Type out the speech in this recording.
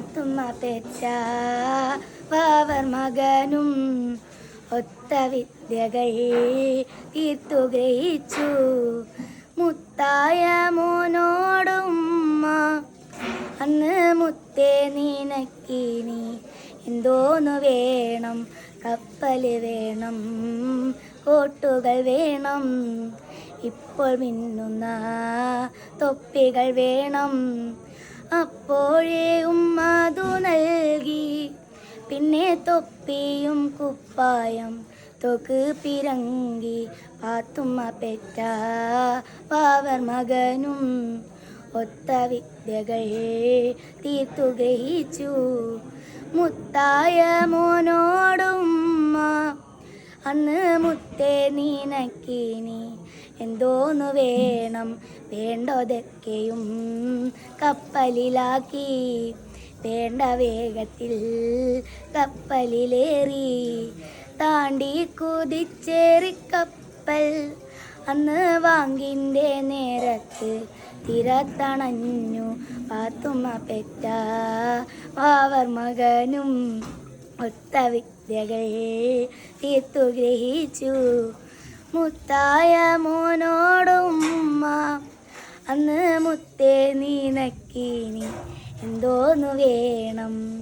പാത്തുമ്മ പെറ്റ വാവർ മകനും ഒത്ത വിദ്യകൾ തീർത്തു ഗ്രഹിച്ചു. മുത്തായ മോനോടുമ്മ അന്ന് മുത്തേ നീനക്കിനി എന്തോന്നു വേണം? കപ്പൽ വേണം കോട്ടുകൾ വേണം ഇപ്പോൾ മിന്നുന്ന തൊപ്പികൾ വേണം. അപ്പോഴേ ഉമ്മ അതു നൽകി. പിന്നെ തൊപ്പിയും കുപ്പായം തൊക്ക് പിറങ്കി പാത്തുമ്മ പെറ്റ പാവർ മകനും ഒത്ത വിദ്യകൾ തീർത്തു മുത്തായ മോനോടുമ്മ അന്ന് മുത്തേ നീനക്കിനി എന്തോന്നു വേണം വേണ്ടതൊക്കെയും കപ്പലിലാക്കി. വേണ്ട വേഗത്തിൽ കപ്പലിലേറി. താണ്ടി കുതിച്ചേറി കപ്പൽ അന്ന് വാങ്ങിന്റെ നേരത്ത് തിരത്തണഞ്ഞു പാത്തുമ്മ പെറ്റ വാവർ മകനും ഒത്ത വിദ്യകൾ തീർത്തു ഗ്രഹിച്ചു. മുത്തായ മോനോടുമ്മ അന്ന് മുത്തേ നീനക്കീനി എന്തോന്നു വേണം?